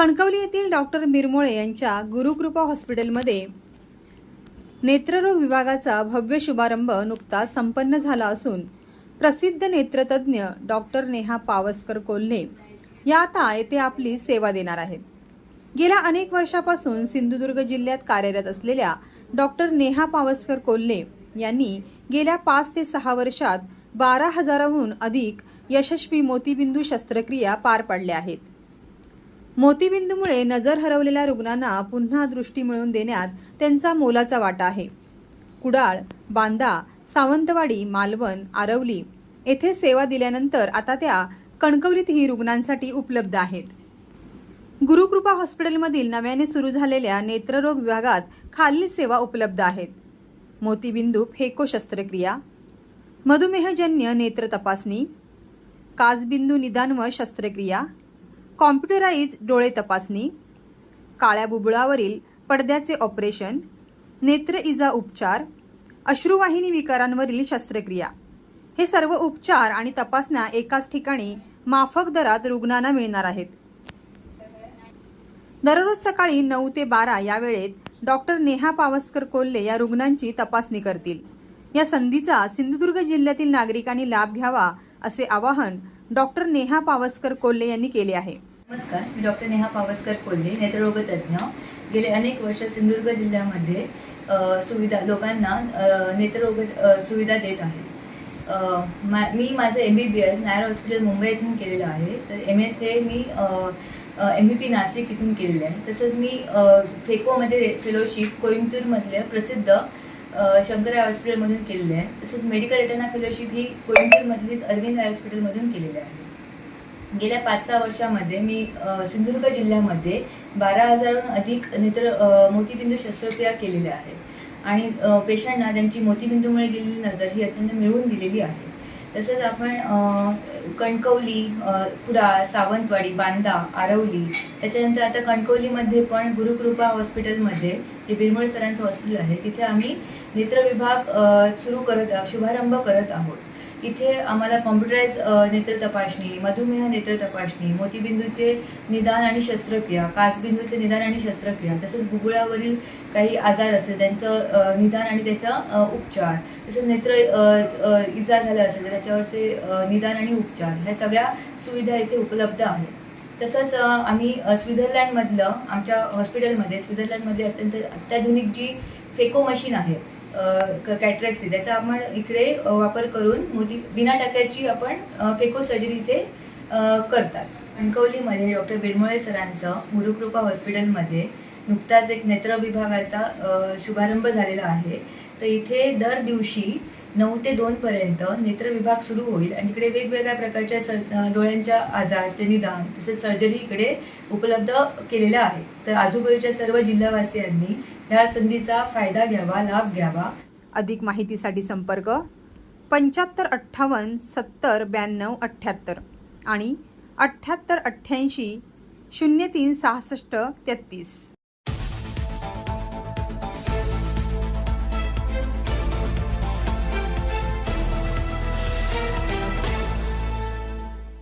कणकवली येथील डॉक्टर मिरमोळे यांच्या गुरुकृपा हॉस्पिटलमध्ये नेत्ररोग विभागाचा भव्य शुभारंभ नुकताच संपन्न झाला असून प्रसिद्ध नेत्रतज्ञ डॉक्टर नेहा पावसकर कोल्हे या आता येथे आपली सेवा देणार आहेत. गेल्या अनेक वर्षापासून सिंधुदुर्ग जिल्ह्यात कार्यरत असलेल्या डॉक्टर नेहा पावसकर कोल्हे यांनी गेल्या पाच ते सहा वर्षात बारा हजाराहून अधिक यशस्वी मोतीबिंदू शस्त्रक्रिया पार पाडल्या आहेत. मोतीबिंदूमुळे नजर हरवलेल्या रुग्णांना पुन्हा दृष्टी मिळवून देण्यात त्यांचा मोलाचा वाटा आहे. कुडाळ बांदा सावंतवाडी मालवण आरवली येथे सेवा दिल्यानंतर आता त्या कणकवलीतही रुग्णांसाठी उपलब्ध आहेत. गुरुकृपा हॉस्पिटलमधील नव्याने सुरू झालेल्या नेत्ररोग विभागात खालील सेवा उपलब्ध आहेत. मोतीबिंदू फेको शस्त्रक्रिया मधुमेहजन्य नेत्र तपासणी काजबिंदू निदान व शस्त्रक्रिया कॉम्प्युटराईज डोळे तपासणी काळ्या बुबुळावरील पडद्याचे ऑपरेशन नेत्र इजा उपचार अश्रुवाहिनी विकारांवरील शस्त्रक्रिया. हे सर्व उपचार आणि तपासण्या एकाच ठिकाणी माफक दरात रुग्णांना मिळणार आहेत. दररोज सकाळी नऊ ते बारा या वेळेत डॉक्टर नेहा पावसकर कोल्हे या रुग्णांची तपासणी करतील. या संधीचा सिंधुदुर्ग जिल्ह्यातील नागरिकांनी लाभ घ्यावा असे आवाहन डॉक्टर नेहा पावसकर कोल्हे यांनी केले आहे. नमस्कार मी डॉक्टर नेहा पावसकर कोल्हे नेत्ररोगतज्ञ. गेले अनेक वर्ष सिंधुदुर्ग जिल्ह्यामध्ये सुविधा लोकांना नेत्ररोग सुविधा देत आहे. मा मी माझं M B B S Nair hospital Mumbai येथून केलेलं आहे. तर एम एस हे मी एम बी पी नाशिक इथून केलेलं आहे. तसंच मी फेकोमध्ये फेलोशिप कोइंबतूरमधल्या प्रसिद्ध अ, शंकराय हॉस्पिटलमधून केलेलं आहे. तसंच मेडिकल रिटर्ना फेलोशिप ही कोइंबतूरमधलीच अरविंद आय हॉस्पिटलमधून केलेली आहे. गेल्या पाच सहा वर्षामध्ये मी सिंधुदुर्ग जिल्ह्यामध्ये बारा हजारहून अधिक नेत्र मोतीबिंदू शस्त्रक्रिया केलेल्या आहेत. आणि पेशंटना त्यांची मोतीबिंदूमुळे गेलेली नजर ही अत्यंत मिळवून दिलेली आहे. तसंच आपण कणकवली कुडाळ सावंतवाडी बांदा आरवली त्याच्यानंतर आता कणकवलीमध्ये पण गुरुकृपा हॉस्पिटलमध्ये जे बिरमळ सरांचं हॉस्पिटल आहे तिथे आम्ही नेत्र विभाग सुरू करत शुभारंभ करत आहोत. इथे आम्हाला कॉम्प्युटराईज नेत्र तपासणी मधुमेह नेत्र तपासणी मोतीबिंदूचे निदान आणि शस्त्रक्रिया काचबिंदूचे निदान आणि शस्त्रक्रिया तसंच बुबुळावरील काही आजार असेल त्यांचं निदान आणि त्याचा उपचार तसंच नेत्र इजा झाला असेल तर त्याच्यावरचे निदान आणि उपचार ह्या सगळ्या सुविधा इथे उपलब्ध आहेत. तसंच आम्ही स्वित्झरलँडमधलं स्वित्झर्लंडमधलं आमच्या हॉस्पिटलमध्ये स्वित्झर्लंडमध्ये अत्यंत अत्याधुनिक जी फेको मशीन आहे कॅट्रॅक्सची त्याचा आपण इकडे वापर करून मोदी बिना टाक्याची आपण फेको सर्जरी इथे करतात. कणकवलीमध्ये डॉक्टर बिरमोळे सरांचं गुरुकृपा हॉस्पिटलमध्ये नुकताच एक नेत्र विभागाचा शुभारंभ झालेला आहे. तर इथे दर दिवशी नऊ ते दोनपर्यंत नेत्र विभाग सुरू होईल आणि इकडे वेगवेगळ्या प्रकारच्या सर डोळ्यांच्या आजारचे निदान तसेच सर्जरी इकडे उपलब्ध केलेल्या आहे. तर आजूबाजूच्या सर्व जिल्हावासियांनी ह्या संधीचा फायदा घ्यावा लाभ घ्यावा. अधिक माहितीसाठी संपर्क पंच्याहत्तर अठ्ठावन्न सत्तर ब्याण्णव अठ्ठ्याहत्तर आणि अठ्ठ्याहत्तर अठ्ठ्याऐंशी शून्य तीन सहासष्ट तेहतीस.